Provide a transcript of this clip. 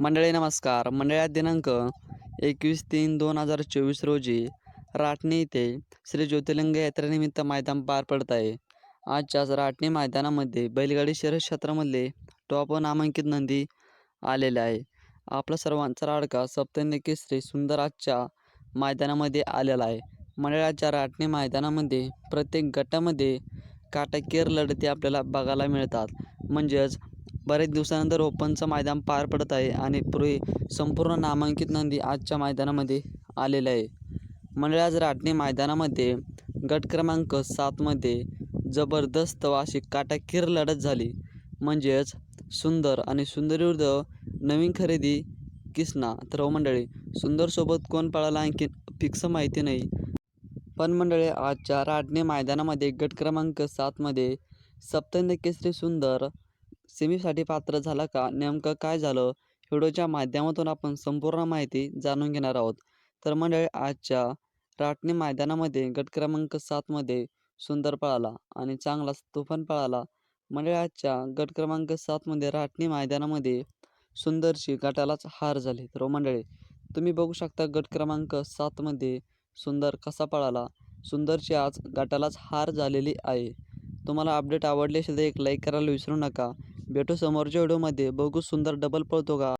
मंडळी नमस्कार. मंडळात दिनांक एकवीस तीन दोन हजार चोवीस रोजी राटणी येथे श्री ज्योतिर्लिंग यात्रेनिमित्त मैदान पार पडत आहे. आजच्याच राटणी मैदानामध्ये बैलगाडी शहर क्षेत्रामधले टॉप नामांकित नंदी आलेले आहे आपला सर्वांचा लाडका सप्तन्य श्री सुंदर आजच्या मैदानामध्ये आलेला आहे. मंडळाच्या राटणी मैदानामध्ये प्रत्येक गटामध्ये काटाकीर लढती आपल्याला बघायला मिळतात. म्हणजेच बरेच दिवसानंतर ओपनचं मैदान पार पडत आहे आणि पूर्वी संपूर्ण नामांकित नंदी आजच्या मैदानामध्ये आलेल्या आहे. मंडळाज आज मैदानामध्ये गट क्रमांक सातमध्ये जबरदस्त व अशी काटाकीर लढत झाली. म्हणजेच सुंदर आणि सुंदर विरुद्ध नवीन खरेदी किसना. तर हो मंडळी सुंदरसोबत कोण पळाला आणखी फिक्स माहिती नाही. पण मंडळी आजच्या राटणी मैदानामध्ये गट क्रमांक सातमध्ये सप्तंद केसरी सुंदर सेमीसाठी पात्र झाला का? नेमकं काय झालं? व्हिडिओच्या माध्यमातून आपण संपूर्ण माहिती जाणून घेणार आहोत. तर मंडळी आजच्या राटणी मैदानामध्ये गट क्रमांक सातमध्ये सुंदर पळाला आणि चांगलाच तुफान पळाला. मंडळी आजच्या गट क्रमांक सातमध्ये राटणी मैदानामध्ये सुंदरची गटालाच हार झाली. तर हो मंडळी तुम्ही बघू शकता गट क्रमांक सातमध्ये सुंदर कसा पळाला. सुंदरची आज गटालाच हार झालेली आहे. तुम्हाला अपडेट आवडली असेल तर एक लाईक करायला विसरू नका. भेटू समोरच्या व्हिडिओमध्ये. बघू सुंदर डबल पळतो का?